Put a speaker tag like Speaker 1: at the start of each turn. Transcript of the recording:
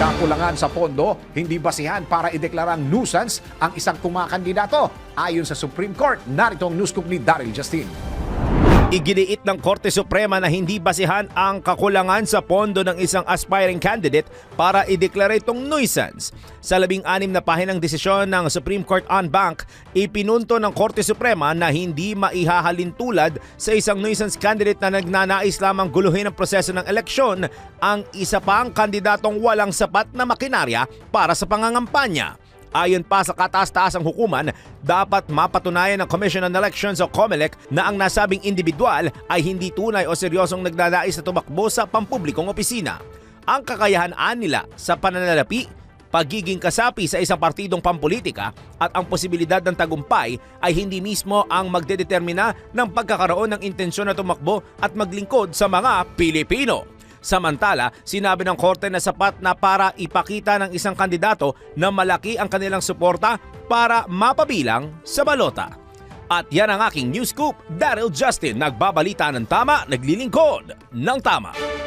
Speaker 1: Kakulangan sa pondo, hindi basihan para ideklarang nuisance ang isang kumakandidato. Ayon sa Supreme Court, narito ang news ni Daryl Justin.
Speaker 2: Iginiit ng Korte Suprema na hindi basihan ang kakulangan sa pondo ng isang aspiring candidate para ideklara itong nuisance. Sa labing anim na pahinang desisyon ng Supreme Court on Bank, ipinunto ng Korte Suprema na hindi maihahalin tulad sa isang nuisance candidate na nagnanais lamang guluhin ang proseso ng eleksyon ang isa pang kandidatong walang sapat na makinarya para sa pangangampanya. Ayon pa sa kataas-taasang hukuman, dapat mapatunayan ng Commission on Elections o COMELEC na ang nasabing individual ay hindi tunay o seryosong nagnanais na tumakbo sa pampublikong opisina. Ang kakayahan nila sa pananalapi, pagiging kasapi sa isang partidong pampolitika at ang posibilidad ng tagumpay ay hindi mismo ang magdedetermina ng pagkakaroon ng intensyon na tumakbo at maglingkod sa mga Pilipino. Samantala, sinabi ng korte na sapat na para ipakita ng isang kandidato na malaki ang kanilang suporta para mapabilang sa balota. At yan ang aking news scoop. Daryl Justin, nagbabalita ng tama, naglilingkod ng tama.